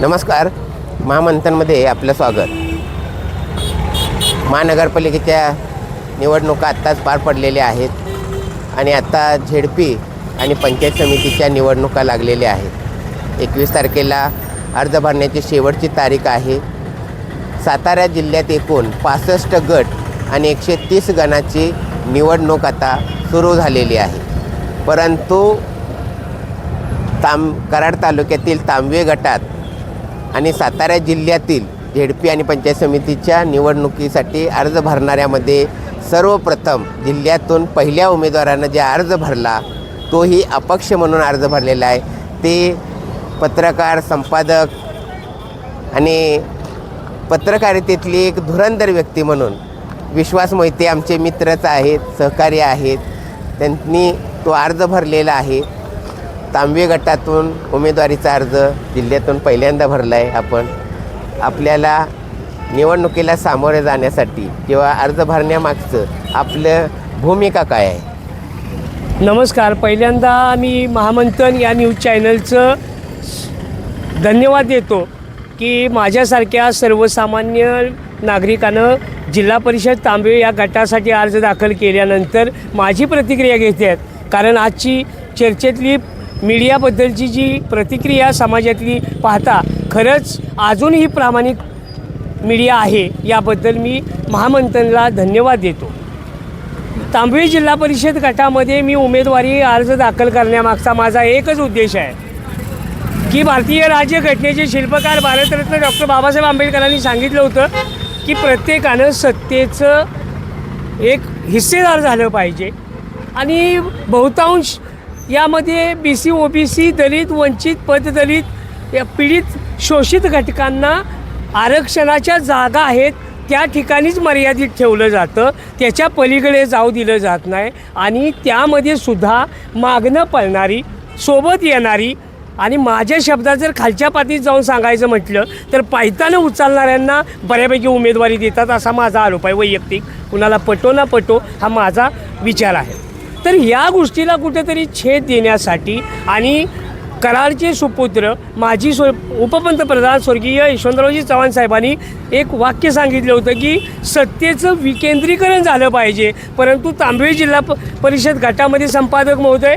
नमस्कार. महामंथनमध्ये आपलं स्वागत. महानगरपालिकेच्या निवडणुका आत्ताच पार पडलेल्या आहेत आणि आत्ता झेडपी आणि पंचायत समितीच्या निवडणुका लागलेल्या आहेत. एकवीस तारखेला अर्ज भरण्याची शेवटची तारीख आहे. सातारा जिल्ह्यात एकूण पासष्ट गट आणि एकशे तीस गणाची निवडणूक आता सुरू झालेली आहे. परंतु ताम कराड तालुक्यातील तांबवे गटात आणि सातारा जिल्ह्यातील झेडपी आणि पंचायत समितीच्या निवडणुकीसाठी अर्ज भरणाऱ्यामध्ये सर्वप्रथम जिल्ह्यातून पहिल्या उमेदवारानं जे अर्ज भरला तोही अपक्ष म्हणून अर्ज भरलेला आहे. ते पत्रकार संपादक आणि पत्रकारितेतली एक धुरंधर व्यक्ती म्हणून विश्वास मोहिते आमचे मित्रच आहेत सहकारी आहेत. त्यांनी तो अर्ज भरलेला आहे. तांबे गटातून उमेदवारीचा अर्ज जिल्ह्यातून पहिल्यांदा भरला आहे आपण. आपल्याला निवडणुकीला सामोरे जाण्यासाठी किंवा अर्ज भरण्यामागचं आपलं भूमिका काय आहे? नमस्कार. पहिल्यांदा मी महामंथन या न्यूज चॅनलचं धन्यवाद देतो की माझ्यासारख्या सर्वसामान्य नागरिकानं जिल्हा परिषद तांबे या गटासाठी अर्ज दाखल केल्यानंतर माझी प्रतिक्रिया घेते आहेत. कारण आजची चर्चेतली मीडियाबद्दलची जी प्रतिक्रिया समाजातली पाहता खरंच अजूनही प्रामाणिक मीडिया आहे याबद्दल मी महामंथनला धन्यवाद देतो. तांबवी जिल्हा परिषद गटामध्ये मी उमेदवारी अर्ज दाखल करण्यामागचा माझा एकच उद्देश आहे की भारतीय राज्यघटनेचे शिल्पकार भारतरत्न डॉक्टर बाबासाहेब आंबेडकरांनी सांगितलं होतं की प्रत्येकानं सत्तेचं एक हिस्सेदार झालं पाहिजे. आणि बहुतांश यामध्ये B C O B C दलित वंचित पददलित या पीडित शोषित घटकांना आरक्षणाच्या जागा आहेत. त्या ठिकाणीच मर्यादित ठेवलं जातं. त्याच्या पलीकडे जाऊ दिलं जात नाही. आणि त्यामध्ये सुद्धा मागणं पळणारी सोबत येणारी आणि माझ्या शब्दात जर खालच्या पातीत जाऊन सांगायचं म्हटलं तर पायतानं उचलणाऱ्यांना बऱ्यापैकी उमेदवारी देतात असा माझा आरोप आहे. वैयक्तिक कुणाला पटो ना पटो हा माझा विचार आहे. तर या गोष्टीला कुठेतरी छेद देण्यासाठी आणि कराडचे सुपुत्र माजी स्व उपपंतप्रधान स्वर्गीय यशवंतरावजी चव्हाण साहेबांनी एक वाक्य सांगितलं होतं की सत्तेचं विकेंद्रीकरण झालं पाहिजे. परंतु तांबवे जिल्हा प परिषद गटामध्ये संपादक महोदय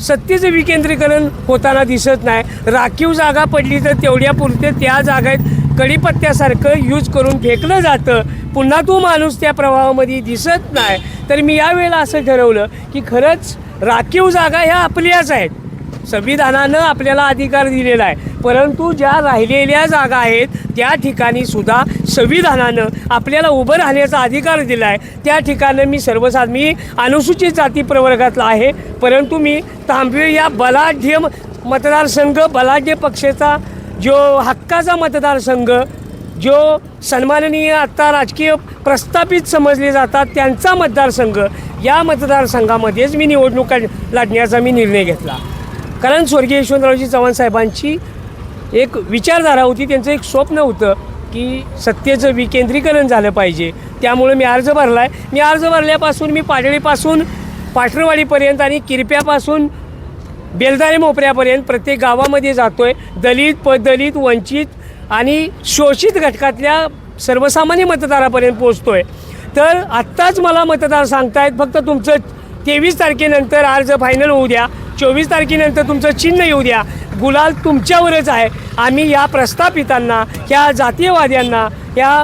सत्तेचं विकेंद्रीकरण होताना दिसत नाही. राखीव जागा पडली तर तेवढ्या पुरते त्या जागेत कडीपत्त्यासारखं यूज करून फेकलं जातं. पुन्हा तो माणूस त्या प्रवाहामध्ये दिसत नाही. तर मी यावेळेला असं ठरवलं की खरंच राखीव जागा ह्या आपल्याच आहेत. संविधानानं आपल्याला अधिकार दिलेला आहे. परंतु ज्या राहिलेल्या जागा आहेत त्या ठिकाणी सुद्धा संविधानानं आपल्याला उभं राहण्याचा अधिकार दिला आहे. त्या ठिकाणं मी सर्वसाध मी अनुसूचित जाती प्रवर्गातला आहे. परंतु मी तांबवे या बलाढ्य मतदारसंघ बलाढ्य पक्षाचा जो हक्काचा मतदारसंघ जो सन्माननीय आत्ता राजकीय प्रस्थापित समजले जातात त्यांचा मतदारसंघ या मतदारसंघामध्येच मी निवडणूक लढण्याचा मी निर्णय घेतला. कारण स्वर्गीय यशवंतरावजी चव्हाण साहेबांची एक विचारधारा होती त्यांचं एक स्वप्न होतं की सत्तेचं विकेंद्रीकरण झालं पाहिजे. त्यामुळे मी अर्ज भरला आहे मी अर्ज भरल्यापासून मी पाटळीपासून पाठरवाडीपर्यंत आणि किरप्यापासून बेलदारे मोपऱ्यापर्यंत प्रत्येक गावामध्ये जातो आहे दलित पदलित वंचित आणि शोषित घटकातल्या सर्वसामान्य मतदारापर्यंत पोचतो आहे तर आत्ताच मला मतदार सांगतायत फक्त तुमचं तेवीस तारखेनंतर अर्ज फायनल होऊ द्या. चोवीस तारखेनंतर तुमचं चिन्ह येऊ द्या. गुलाल तुमच्यावरच आहे. आम्ही या प्रस्थापितांना ह्या जातीयवाद्यांना या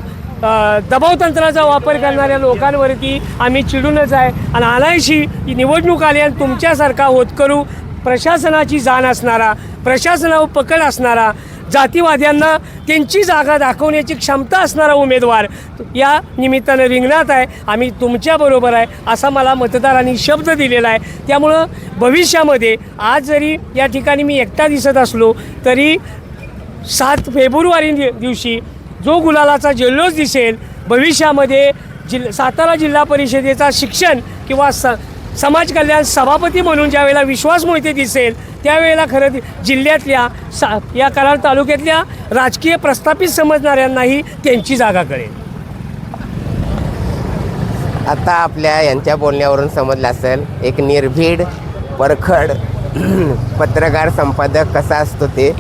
दबावतंत्राचा वापर करणाऱ्या लोकांवरती आम्ही चिडूनच आहे. आणि आणायशी निवडणूक आली आणि तुमच्यासारखा होतकरू प्रशासनाची जाण असणारा प्रशासनावर पकड असणारा जातीवाद्यांना त्यांची जागा दाखवण्याची क्षमता असणारा उमेदवार या निमित्तानं रिंगणात आहे. आम्ही तुमच्याबरोबर आहे असा मला मतदारांनी शब्द दिलेला आहे. त्यामुळं भविष्यामध्ये आज जरी या ठिकाणी मी एकटा दिसत असलो तरी सात फेब्रुवारी दि- दिवशी जो गुलालाचा जल्लोष दिसेल भविष्यामध्ये जिल्हा सातारा जिल्हा परिषदेचा शिक्षण किंवा स समाज कल्याण सभापती म्हणून ज्यावेळेला विश्वास मोहिते दिसेल त्यावेळेला खरं जिल्ह्यातल्या सा या कराड तालुक्यातल्या राजकीय प्रस्थापित समजणाऱ्यांनाही त्यांची जागा कळेल. आता आपल्या यांच्या बोलण्यावरून समजलं असेल एक निर्भीड परखड पत्रकार संपादक कसा असतो ते.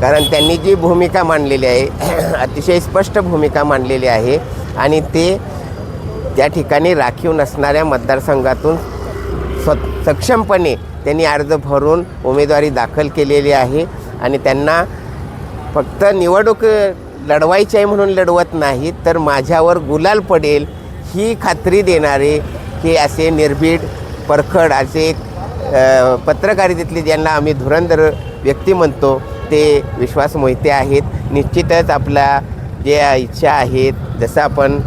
कारण त्यांनी जी भूमिका मांडलेली आहे अतिशय स्पष्ट भूमिका मांडलेली आहे. आणि ते त्या ठिकाणी राखीव नसणाऱ्या मतदारसंघातून स्व सक्षमपणे त्यांनी अर्ज भरून उमेदवारी दाखल केलेली आहे. आणि त्यांना फक्त निवडणूक लढवायची आहे म्हणून लढवत नाही तर माझ्यावर गुलाल पडेल ही खात्री देणारे हे असे निर्भीड परखड असे पत्रकारितेतले ज्यांना आम्ही धुरंधर व्यक्ती म्हणतो ते विश्वास मोहिते आहेत. निश्चितच आपल्या जे इच्छा आहेत जसं आपण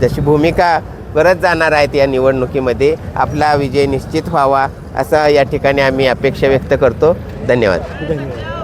जशी भूमिका करत जाणार आहेत या निवडणुकीमध्ये. आपला विजय निश्चित व्हावा असं या ठिकाणी आम्ही अपेक्षा व्यक्त करतो. धन्यवाद. धन्यवाद.